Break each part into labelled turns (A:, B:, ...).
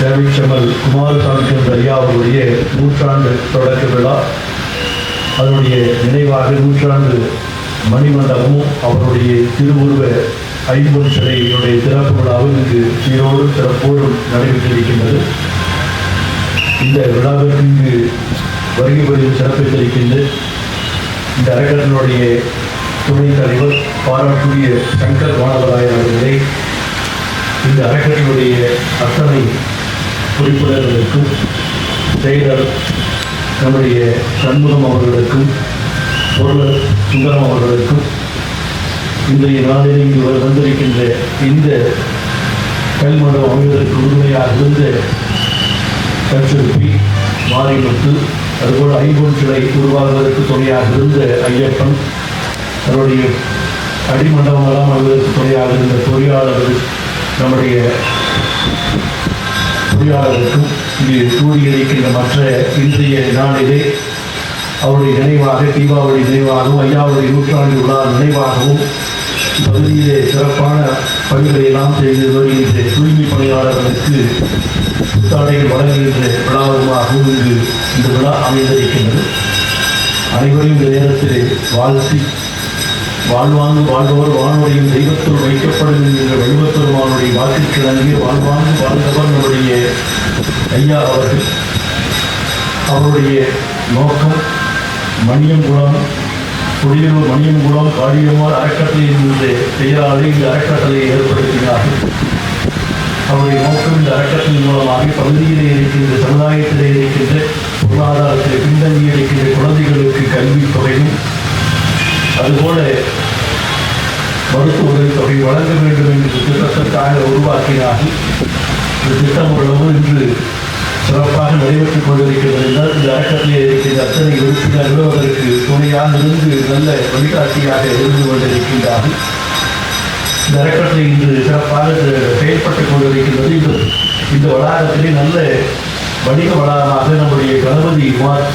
A: சேவைச்செம்மல் குமாரசாமி ஐயா அவருடைய நூற்றாண்டு தொடக்க விழா அதனுடைய நினைவாக நூற்றாண்டு மணிமண்டபமும் அவருடைய திருவுருவ ஐம்பது சிலையினுடைய திறப்பு விழாவும் இங்கு சீரோடு சிறப்போடும் நடைபெற்றிருக்கின்றது. இந்த விழாவிற்கு இங்கு வருகை பதிவு சிறப்பித்திருக்கின்ற இந்த அறக்கட்டளுடைய துணைத் தலைவர் பாராட்டுரிய சங்கர் வானவராயன் அவர்களை இந்த அறக்கட்டளையுடைய அத்தனை உறுப்பினர்களுக்கும் செயலர் நம்முடைய சண்முகம் அவர்களுக்கும் பொருளர் சுந்தரம் அவர்களுக்கும் இன்றைய நாளில் இங்கு வந்திருக்கின்ற இந்த கல்மண்டபம் அமைவதற்கு உரிமையாக இருந்த கற்சிற்பி மாரிமுத்து அதுபோல் ஐம்பொன் சிலை உருவாகுவதற்கு துணையாக இருந்த ஐயப்பன் அவருடைய அடிமண்டபமெல்லாம் அமைவதற்கு துணையாக இருந்த பொறியாளர்கள் நம்முடைய பொறியாளருக்கும் இங்கே கூடியிருக்கின்ற மற்ற இன்றைய நாளிலே அவருடைய நினைவாக தீபாவளி நினைவாகவும் ஐயாவுடைய நூற்றாண்டு விழா நினைவாகவும் பகுதியிலே சிறப்பான பணிகளை எல்லாம் செய்து வருகின்ற தூய்மை பணியாளர்களுக்கு புத்தாடைகள் வழங்குகின்ற விழாவுமாகவும் இங்கு இந்த விழா அமைந்திருக்கின்றது. அனைவரையும் இந்த நேரத்தில் வாழ்த்தி வாழ்வாங்கு வாழ்பவர் வானுடையும் தெய்வத்தில் வைக்கப்படும் என்கிற வடிவத்தொருமானுடைய வாக்கிற்கு நன்றி வாழ்வாங்கு வாழ்ந்தவர் நம்முடைய ஐயா அவர்கள். அவருடைய நோக்கம் மணியங்குளம் குடியூர் மணியங்குளம் காளியம்மாள் அறக்கட்டளை என்ற பெயராலே இந்த அறக்கட்டளையை ஏற்படுத்தினார்கள். அவருடைய நோக்கம் இந்த அறக்கட்டளை மூலமாக பகுதியிலே இருக்கின்ற சமுதாயத்திலே இருக்கின்ற பொருளாதாரத்தில் பின்தங்கி இருக்கின்ற குழந்தைகளுக்கு அதுபோல மருத்துவ உதவித்தொகை வழங்க வேண்டும் என்ற திட்டத்திற்காக உருவாக்கினார்கள். இந்த திட்டம் ஓரளவு இன்று சிறப்பாக நடைபெற்றுக் கொண்டிருக்கிறது என்றால் இந்த அறக்கட்டளையில் இருக்கின்ற அத்தனை உறுப்பினர்களும் அதற்கு துணையாக இருந்து நல்ல வழிகாட்டியாக இருந்து கொண்டிருக்கின்றார்கள். இந்த அறக்கட்டளை இன்று சிறப்பாக செயல்பட்டுக் கொண்டிருக்கின்றது. இந்த இந்த வளாகத்திலே நல்ல வணிக வளாகமாக நம்முடைய கணபதி குமார்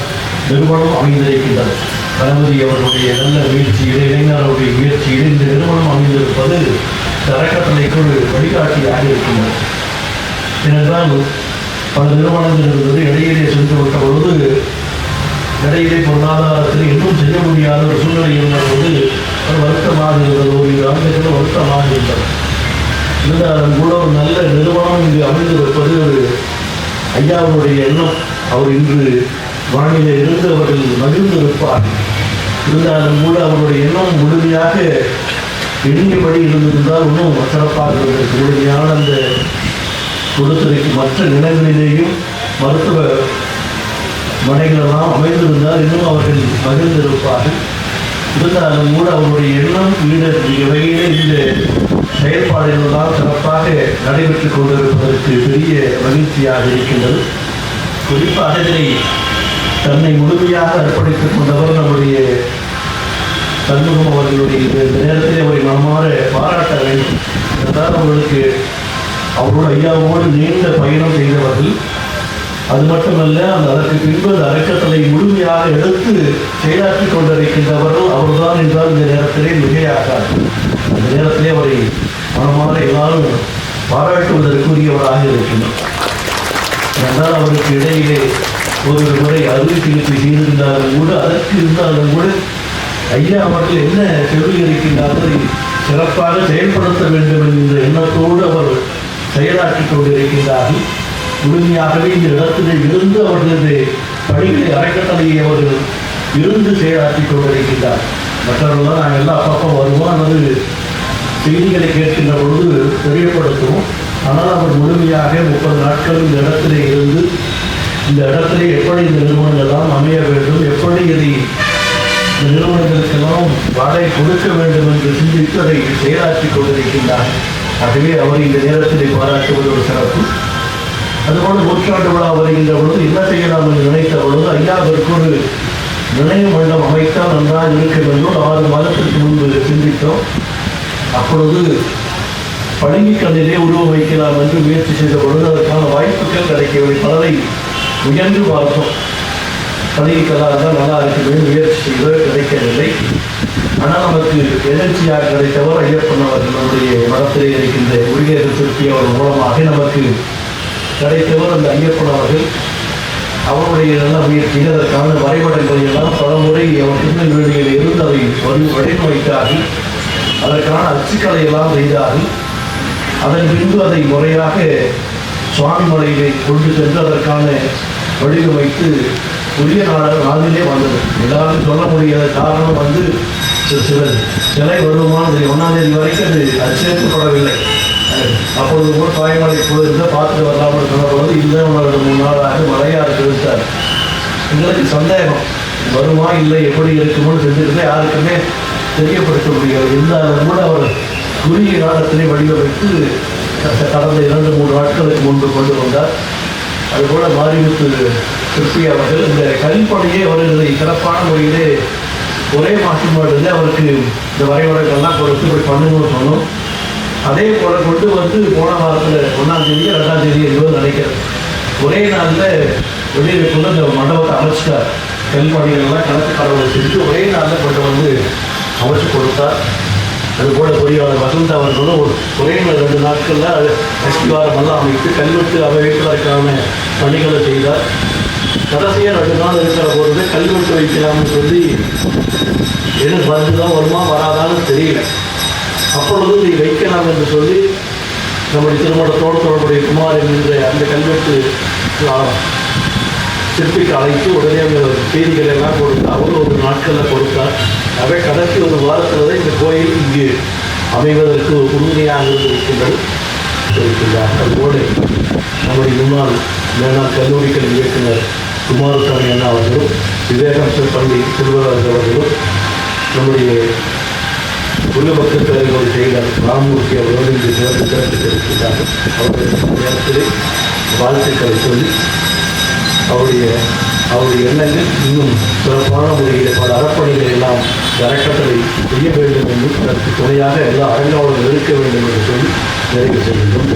A: நிறுவனம் அமைந்திருக்கின்றது. தளபதி அவர்களுடைய நல்ல முயற்சியில் இளைஞர்களுடைய முயற்சியிலே இந்த நிறுவனம் அமைந்திருப்பது தரக்கட்டளைக்கு ஒரு வழிகாட்டியாக இருக்கின்றது. ஏனென்றால் பல நிறுவனங்கள் இருந்தது. இடையிலே சென்று விட்ட பொழுது இடையிலே பொருளாதாரத்தில் இன்னும் செய்ய முடியாத ஒரு சூழ்நிலை இருந்தபோது ஒரு வருத்தமாக இருந்தது. ஒரு ஆண்டுகள் வருத்தமாக இருந்தது. இருந்தாலும் கூட ஒரு நல்ல நிறுவனம் இங்கு அமைந்திருப்பது ஒரு ஐயாவுடைய எண்ணம். அவர் இன்று வானிலை இருந்தவர்கள் மகிழ்ந்து இருப்பார் இருந்தாலும் கூட அவருடைய எண்ணம் முழுமையாக எண்ணியபடி இருந்திருந்தால் இன்னும் சிறப்பாக இருந்திருக்கு முழுமையான அந்த கொடுத்திருக்கும் மற்ற நிலங்களிலேயும் மருத்துவ மனைகளெல்லாம் அமைந்திருந்தால் இன்னும் அவர்கள் மகிழ்ந்திருப்பார்கள் இருந்தாலும் கூட அவருடைய எண்ணம் ஈடேற்றிய வகையிலே இந்த செயல்பாடுகளெல்லாம் சிறப்பாக நடைபெற்றுக் கொண்டிருப்பதற்கு பெரிய மகிழ்ச்சியாக இருக்கின்றது. குறிப்பாக இதை தன்னை முழுமையாக அர்ப்பணித்துக் கொண்டவர் நம்முடைய சண்முகம் அவர்களுடைய இந்த நேரத்தில் அவரை மனமாற பாராட்ட வேண்டும். என்றால் அவர்களுக்கு அவரோட ஐயாவோடு நீண்ட பயணம் செய்தவர்கள். அது மட்டுமல்ல அந்த அதற்கு பின்பு அந்த அறக்கட்டளை முழுமையாக எடுத்து செயலாற்றிக் கொண்டிருக்கின்றவர்கள் அவர்தான் என்றால் இந்த நேரத்திலே மிகையாகாது அந்த நேரத்திலே அவரை மனமாற எல்லாரும் பாராட்டுவதற்குரியவராக இருக்கின்றனர். என்றால் அவருக்கு இடையிலே ஒரு முறை அறுவை சிகிச்சை செய்திருந்தாலும் கூட அதற்கு இருந்தாலும் கூட ஐயா அவர்கள் என்ன சொல்லி இருக்கின்றார்கள் சிறப்பாக செயல்படுத்த வேண்டும் என்கின்ற எண்ணத்தோடு அவர் செயலாற்றிக் கொண்டிருக்கின்றார்கள். முழுமையாகவே இந்த இடத்திலே இருந்து அவர்களது பணிகளை அறக்கட்டளையை அவர்கள் இருந்து செயலாற்றிக் கொண்டிருக்கின்றார். மற்றவர்கள் நாங்கள் எல்லா பக்கம் வருவோம் அல்லது செய்திகளை கேட்கின்ற பொழுது தெரியப்படுத்துவோம். ஆனால் அவர் முழுமையாக முப்பது நாட்கள் இந்த இடத்திலே இருந்து இந்த இடத்துல எப்படி இந்த நிறுவனங்கள்லாம் அமைய வேண்டும் எப்படி இதை இந்த நிறுவனங்களுக்கெல்லாம் வாடகை கொடுக்க வேண்டும் என்று சிந்தித்து அதை செயலாற்றி கொண்டிருக்கின்றார். ஆகவே அவர் இந்த நேரத்திலே பாராட்டுவது ஒரு சிறப்பு. அதுபோல நூற்றாண்டு விழா வருகின்ற பொழுது என்ன செய்யலாம் என்று நினைத்த பொழுது ஐயாவிற்கு ஒரு நினைவு மண்டபம் அமைத்தால் நன்றாக இருக்கும் என்றும் ஆறு மாதத்திற்கு முன்பு சிந்தித்தோம். அப்பொழுது பழங்கிக்கல்லிலே உருவம் வைக்கலாம் என்று முயற்சி செய்த பொழுது அதற்கான வாய்ப்புகள் கிடைக்கவில்லை. பலரை முயன்று பார்த்தோம் பழங்கிக்கல்லாக இருந்தால் நல்லா இருக்குமே முயற்சி கிடைக்கவில்லை. ஆனால் நமக்கு எதிர்ச்சியாக கிடைத்தவர் ஐயப்பன் அவர்கள் நம்முடைய மனத்திலே இருக்கின்ற உரியர் திருப்தி அவர் மூலமாக நமக்கு கிடைத்தவர் அந்த ஐயப்பன் அவர்கள். அவருடைய நல்ல முயற்சியில் அதற்கான வரைபடங்களை எல்லாம் பலமுறை அவர் திருநெல்வேலியில் இருந்து அதை வடி வடிவமைத்தார்கள். அதற்கான அச்சுக்கலை எல்லாம் செய்தார்கள். அதன் பின்பு அதை முறையாக சுவாமிமலையிலே கொண்டு சென்று அதற்கான வடிவமைத்து உரிய நாள நாளிலே வந்தது எல்லாரும் சொல்ல முடியாத காரணம் வந்து சில சிலை வருமானம் ஒன்றாம் தேதி வரைக்கும் அது அது அப்போது அப்பொழுது கூட தாய்மலை போயிருந்தால் பார்த்துட்டு வரலாம்னு சொன்னபோது இல்லை உங்களோட மூணு நாளாக மழையாக இருக்கிறார் எங்களுக்கு சந்தேகம். வருமா இல்லை எப்படி இருக்குமோ செஞ்சிருந்தா யாருக்குமே தெரியப்படுத்த முடியாது இருந்தாலும் கூட அவர் குறுகிய காலத்திலே வடிவமைத்து கடந்த இரண்டு மூன்று நாட்களுக்கு முன்பு கொண்டு வந்தார். அதுபோல மாரிமுத்து சிற்பி அவர்கள் இந்த கல்பணியை அவர்களை சிறப்பான முறையிலே ஒரே மாற்றம் அவருக்கு இந்த வரைபடங்கள்லாம் கொடுத்து போய் பண்ணணும்னு சொன்னோம். அதே போல கொண்டு வந்து போன வாரத்தில் ஒன்றாம் தேதி ரெண்டாம் தேதி என்பது நினைக்கிறேன். ஒரே நாளில் வெளியில் கொண்டு இந்த மண்டபத்தை அமைச்சிட்டார். கல்பணிகள்லாம் கணக்கு கடவுளை செஞ்சு ஒரே நாளில் கொண்டு வந்து அமைச்சு கொடுத்தார். அது போல பொறியாளர் வசந்த் அவர்களும் ஒரு ஒரே ரெண்டு நாட்களில் அது அஸ்திவாரம் எல்லாம் அமைத்து கல்வெட்டு அமைப்பதற்கான பணிகளை செய்தார். கடைசியாக ரெண்டு நாள் இருக்கிற பொழுது கல்வெட்டு வைக்கலாம்னு சொல்லி எது வந்துதான் வருமா வராதான்னு தெரியல. அப்பொழுது நீ வைக்கலாம் என்று சொல்லி நம்முடைய திருமணத்தோடு தொடர்புடைய குமார் என்கின்ற அந்த கல்வெட்டு சிற்பிக்கு அழைத்து உடனே அந்த செய்திகள் எல்லாம் கொடுத்து அவரும் ஒரு நாட்களில் கொடுத்தார். அவை கடைசி ஒரு வாரத்தில் தான் இந்த கோயில் இங்கு அமைவதற்கு ஒரு உறுதுணையாக இருக்கின்றது. இருக்கின்றார் அதுபோல நம்முடைய முன்னாள் மேலாண் கல்லூரிகள் இயக்குனர் குமாரசாமி அண்ணா அவர்களும் விவேகானந்தர் பள்ளி செல்வராஜ் அவர்களும் நம்முடைய உள்ள தலைவர் பேரவையோடு செயலர் ராமமூர்த்தி அவர்களோடு இன்று சிறப்பு சிறப்பு அவர்களுக்கு நேரத்தில் வாழ்த்துக்களை சொல்லி அவருடைய அவருடைய எண்ணங்கள் இன்னும் சிறப்பான முறையில் பல அறப்பணிகள் எல்லாம் அறக்கட்டளை செய்ய வேண்டும் என்று அதற்கு துணையாக எல்லா அரங்காவலர்கள் இருக்க வேண்டும் என்று சொல்லி நிறைவு செய்கின்றோம்.